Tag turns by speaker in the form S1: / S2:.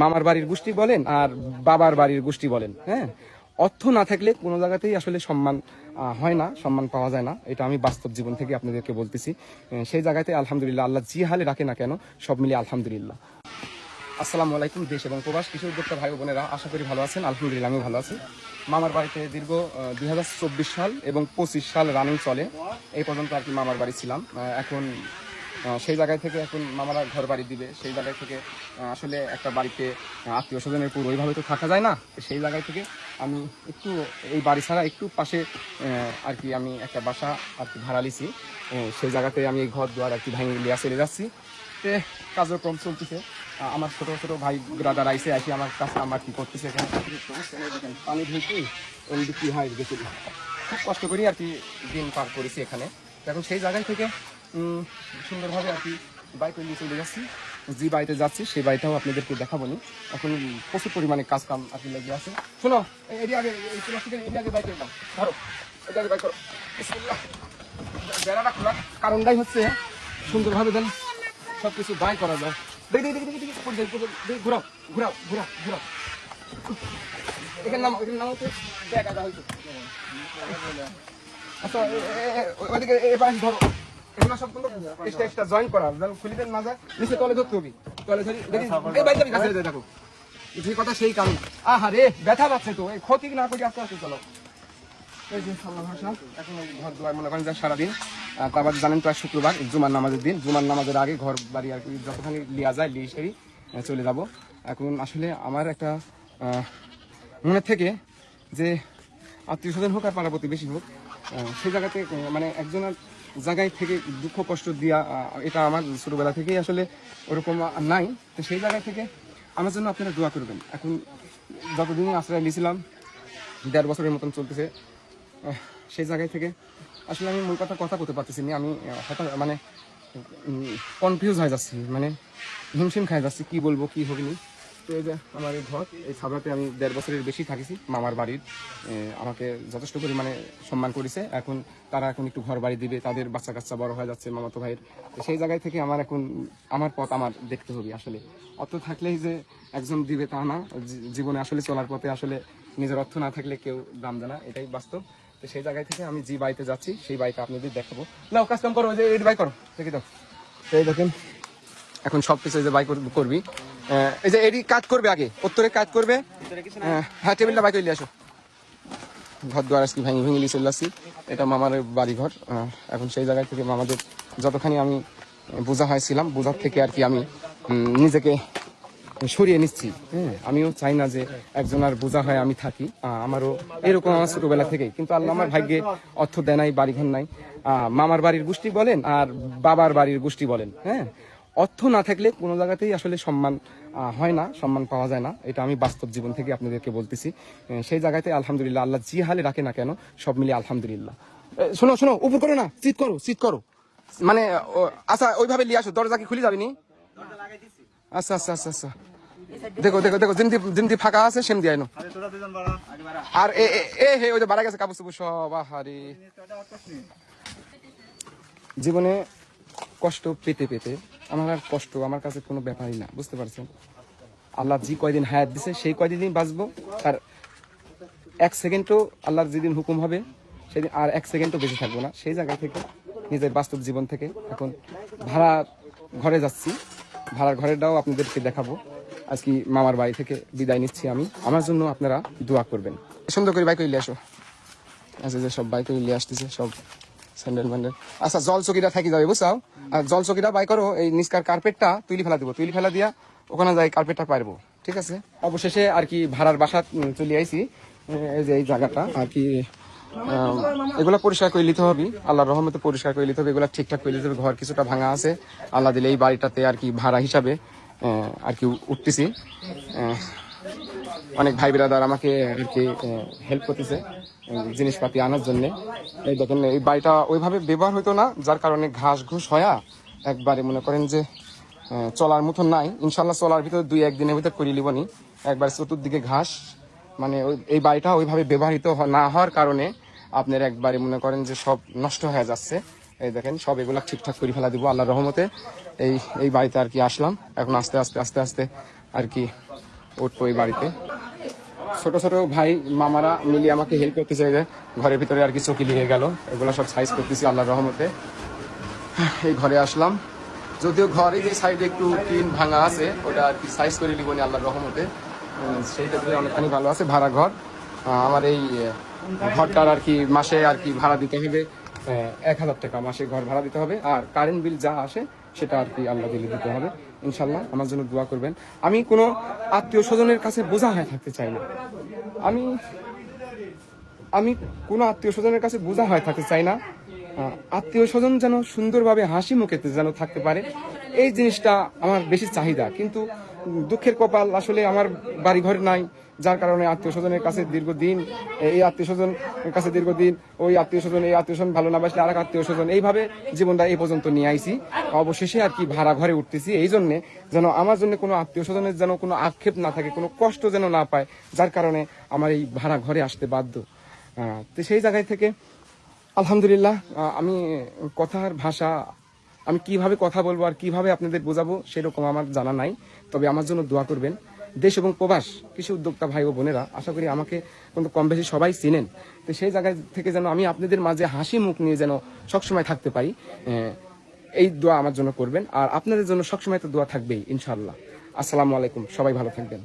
S1: মামার বাড়ির গোষ্ঠী বলেন আর বাবার বাড়ির গোষ্ঠী বলেন হ্যাঁ? অর্থ না থাকলে কোনো জায়গাতেই আসলে সম্মান হয় না, সম্মান পাওয়া যায় না। এটা আমি বাস্তব জীবন থেকে আপনাদেরকে বলতেছি। সেই জায়গাতে আলহামদুলিল্লাহ আল্লাহ যে হালে রাখে না কেন, সব মিলিয়ে আলহামদুলিল্লাহ। আসসালামু আলাইকুম, দেশ এবং প্রবাস, কৃষি উদ্যোক্তা ভাই বোনেরা, আশা করি ভালো আছেন, আলহামদুলিল্লাহ আমি ভালো আছি। মামার বাড়িতে দীর্ঘ দুই হাজার চব্বিশ সাল এবং পঁচিশ সাল রানিং চলে। এই পর্যন্ত আর কি মামার বাড়ি ছিলাম। এখন সেই জায়গায় থেকে এখন মামারা ঘর বাড়ি দিবে। সেই জায়গায় থেকে আসলে একটা বাড়িতে আত্মীয় স্বজনের পুরো ওইভাবে তো থাকা যায় না। সেই জায়গায় থেকে আমি একটু এই বাড়ি ছাড়া একটু পাশে আর কি আমি একটা বাসা আর কি ভাড়া লিছি সেই জায়গাতে আমি এই ঘর দুয়ার আর কি ভাঙে লিয়া চলে যাচ্ছি। তে কার্যক্রম চলতেছে। আমার ছোটো ছোটো ভাই ব্রাদার আইসে আসি আমার কাছে আমার কি করতেছে এখানে। পানি ঢুকি ওই কি হয় গেছিল খুব কষ্ট করি আর কি দিন পার করেছি এখানে। এখন সেই জায়গায় থেকে সুন্দরভাবে আর কি বাইক নিয়ে চলে যাচ্ছি। যে বাড়িতে যাচ্ছি, সেই বাড়িটাও আপনাদেরকে দেখাবো নি। এখন প্রচুর পরিমাণে কাজ কাম আর কি লেগে আছে শোনো এদিকে আগে এদিকে আগে বাইক দাও ধরো এটা বাইক করো। বেড়াটা খোলা। কারণটাই হচ্ছে সুন্দরভাবে যেন সব কিছু দায় করা যায়। দেখি দেখি দেখি দেখি ঘুরাও ঘুরাও ঘুরাও ঘুরাও। এখানে নাম এখানে নাম হচ্ছে আচ্ছা ওইদিকে এ পাশে ধরো। এগুলো সব কিন্তু এক্সট্রা এক্সট্রা জয়েন করা। যেন না যায় নিচে তলে ধরতে হবে। তলে ধরি এই কাছে দেখো। যে কথা সেই কারণ। আহা রে ব্যথা পাচ্ছে তো এই ক্ষতি না করি আস্তে আস্তে চলো। এই যে এখন ঘর দুয়ার মনে করেন যে সারাদিন। তারপর জানেন তো আজ শুক্রবার জুমার নামাজের দিন। জুমার নামাজের আগে ঘর বাড়ি আর কি যতখানি লিয়া যায় লিয়ে সেরি চলে যাব। এখন আসলে আমার একটা মনে থেকে যে আত্মীয় স্বজন হোক আর পাড়া প্রতিবেশী হোক সেই জায়গাতে মানে একজনের জায়গায় থেকে দুঃখ, কষ্ট দিয়া এটা আমার ছোটোবেলা থেকেই আসলে ওরকম নাই। তো সেই জায়গা থেকে আমার জন্য আপনারা দোয়া করবেন। এখন যতদিন আশ্রয় নিয়েছিলাম, দেড় বছরের মতন চলতেছে সেই জায়গায় থেকে আসলে আমি মূল কথা কথা বলতে পারতেছি না। আমি হঠাৎ মানে কনফিউজ হয়ে যাচ্ছি মানে হিমশিম খাই যাচ্ছি, কি বলব, কি হবে নি? তো এই যে আমার এই ঘর এই ছাবড়াতে আমি দেড় বছরের বেশি থাকিছি মামার বাড়ির। আমাকে যথেষ্ট পরিমাণে সম্মান করেছে। এখন তারা এখন একটু ঘর বাড়ি দিবে তাদের বাচ্চা কাচ্চা বড় হয়ে যাচ্ছে মামাতো ভাইয়ের। তো সেই জায়গায় থেকে আমার এখন আমার পথ আমার দেখতে হবে আসলে। অত থাকলেই যে একজন দিবে তা না জীবনে আসলে চলার পথে আসলে নিজের অর্থ না থাকলে কেউ দাম দেয় না এটাই বাস্তব। তো সেই জায়গায় থেকে আমি যে বাড়িতে যাচ্ছি সেই বাড়িটা আপনাদের দেখাবো। নাও কাজ কাম করো যে এই বাই করো দেখি দাও। তো এই দেখেন। এখন সব কিছু যে বাই করবি। এই যে এডি কাজ করবে আগে উত্তরে কাজ করবে। হ্যাঁ টেবিলটা বাই করে নিয়ে আসো। ঘর দুয়ার আজকে ভেঙে ভেঙে নিয়ে চলে আসছি। এটা মামার বাড়ি ঘর আহ, এখন সেই জায়গায় থেকে মামাদের যতখানি আমি বোঝা হয়েছিলাম বোঝার থেকে আর কি আমি নিজেকে সরিয়ে নিচ্ছি। হ্যাঁ আমিও চাই না যে একজন আর বোঝা হয় আমি থাকি। আমারও এরকম আমার ছোটবেলা থেকেই। কিন্তু আল্লাহ আমার ভাগ্যে অর্থ দেয় নাই বাড়িঘর নাই। মামার বাড়ির গোষ্ঠী বলেন আর বাবার বাড়ির গোষ্ঠী বলেন। হ্যাঁ অর্থ না থাকলে কোনো জায়গাতেই আসলে সম্মান হয় না, সম্মান পাওয়া যায় না। এটা আমি বাস্তব জীবন থেকে আপনাদেরকে বলতেছি। সেই জায়গাতে আলহামদুলিল্লাহ আল্লাহ যে হালে রাখে না কেন, সব মিলিয়ে আলহামদুলিল্লাহ। শোনো শোনো, উপর করো না, চিৎ করো চিৎ করো। মানে আচ্ছা ওইভাবে নিয়ে আসো, দরজা কি খুলে যাবে নি? আচ্ছা আচ্ছা আচ্ছা আচ্ছা। দেখো দেখো দেখো যেমনি যেমনি ফাঁকা আছে সেমনি আইনো। আর এ, এ- হে, ওই যে বাড়া গেছে কাপড় চুপুর সব, আহারে। জীবনে কষ্ট পেতে পেতে আমার আর কষ্ট, আমার কাছে কোনো ব্যাপারই না, বুঝতে পারছেন? আল্লাহ যে কয়দিন হায়াত দিছে, সেই কয়দিনই বাঁচবো। আর এক সেকেন্ডও আল্লাহর যেদিন হুকুম হবে, সেদিন আর এক সেকেন্ডও বেঁচে থাকব না। সেই জায়গা থেকে, নিজের বাস্তব জীবন থেকে এখন ভাড়া ঘরে যাচ্ছি। ভাড়ার ঘরেরটাও আপনাদেরকে দেখাবো। আজকে মামার বাড়ি থেকে বিদায় নিচ্ছি আমি। আমার জন্য আপনারা দোয়া করবেন। সুন্দর করে বাইক নিয়ে আসো। আচ্ছা যে সব বাইক নিয়ে আসতেছে, সব স্যান্ডেল ম্যান্ডেল। আচ্ছা জল চকিটা থাকি যাবে, বুঝছাও? আর জল চকিটা বাই করো, এই নিষ্কার কার্পেটটা তুলি ফেলা দিব। তুলি ফেলা দিয়া ওখানে যাই কার্পেটটা পারব। ঠিক আছে? অবশেষে আর কি ভাড়ার বাসা চলে আইছি। এই যে এই জায়গাটা, আর কি এগুলা পরিষ্কার করে নিতে হবে। আল্লাহর রহমতে পরিষ্কার করে নিতে হবে। এগুলা ঠিকঠাক করে নিতে হবে। ঘর কিছুটা ভাঙা আছে। আল্লাহ দিলে এই বাড়িটাতে আর কি ভাড়া হিসাবে আর কি উঠতেছি। অনেক ভাই বিরাদার আমাকে আর কি হেল্প করতেছে। জিনিসপাতি আনার জন্য। এই দেখেন, এই বাড়িটা ওইভাবে ব্যবহার হতো না, যার কারণে ঘাস ঘুষ হয়া একবারে মনে করেন যে চলার মতন নাই। ইনশাল্লাহ চলার ভিতর দুই একদিনের ভিতর করে লিবনি একবার চতুর্দিকে ঘাস মানে এই বাড়িটা ওইভাবে ব্যবহৃত না হওয়ার কারণে আপনার একবারে মনে করেন যে সব নষ্ট হয়ে যাচ্ছে। এই দেখেন, সব এগুলা ঠিকঠাক করে ফেলা দিব আল্লাহর রহমতে। এই এই বাড়িতে আর কি আসলাম। এখন আস্তে আস্তে আস্তে আস্তে আর কি উঠবো এই বাড়িতে। ছোট ছোট ভাই, মামারা মিলিয়ে আমাকে হেল্প করতেছে এই যে ঘরের ভিতরে আর কি চকি লেগে গেল। এগুলো সব সাইজ করতেছি আল্লাহর রহমতে। এই ঘরে আসলাম। যদিও ঘরে যে সাইডে একটু টিন ভাঙা আছে, ওটা আর কি সাইজ করে নিবনি আল্লাহর রহমতে। সেইটা অনেকখানি ভালো আছে, ভাড়া ঘর। আমার এই ঘরটার আর কি মাসে আর কি ভাড়া দিতে হবে। এক হাজার টাকা মাসে ঘর ভাড়া দিতে হবে। আর কারেন্ট বিল যা আসে, সেটা আর কি আল্লাহ দিলে দিতে হবে। ইনশাল্লাহ আমার জন্য দোয়া করবেন। আমি কোনো আত্মীয় স্বজনের কাছে বোঝা হয়ে থাকতে চাই না। আমি আমি কোনো আত্মীয় স্বজনের কাছে বোঝা হয়ে থাকতে চাই না। আত্মীয় স্বজন যেন সুন্দরভাবে হাসি মুখেতে যেন থাকতে পারে। এই জিনিসটা আমার বেশি চাহিদা। কিন্তু দুঃখের কপাল আসলে আমার বাড়ি ঘর নাই, যার কারণে আত্মীয় স্বজনের কাছে দীর্ঘদিন, এই আত্মীয় স্বজন কাছে দীর্ঘদিন, ওই আত্মীয় স্বজন, এই আত্মীয় স্বজন ভালো না বাসলে আর এক আত্মীয় স্বজন, এইভাবে জীবনটা এই পর্যন্ত নিয়ে আইছি। অবশেষে আর কি ভাড়া ঘরে উঠতেছি, এই জন্যে যেন আমার জন্য কোনো আত্মীয় স্বজনের যেন কোনো আক্ষেপ না থাকে, কোনো কষ্ট যেন না পায়, যার কারণে আমার এই ভাড়া ঘরে আসতে বাধ্য। তো সেই জায়গায় থেকে আলহামদুলিল্লাহ আমি কথার ভাষা আমি কীভাবে কথা বলব আর কীভাবে আপনাদের বোঝাবো সেরকম আমার জানা নাই। তবে আমার জন্য দোয়া করবেন। দেশ এবং প্রবাস, কৃষি উদ্যোক্তা ভাই ও বোনেরা, আশা করি আমাকে কিন্তু কম বেশি সবাই চিনেন। তো সেই জায়গায় থেকে যেন আমি আপনাদের মাঝে হাসি মুখ নিয়ে যেন সবসময় থাকতে পারি এই দোয়া আমার জন্য করবেন। আর আপনাদের জন্য সবসময় তো দোয়া থাকবেই, ইনশাআল্লাহ। আসসালামু আলাইকুম, সবাই ভালো থাকবেন।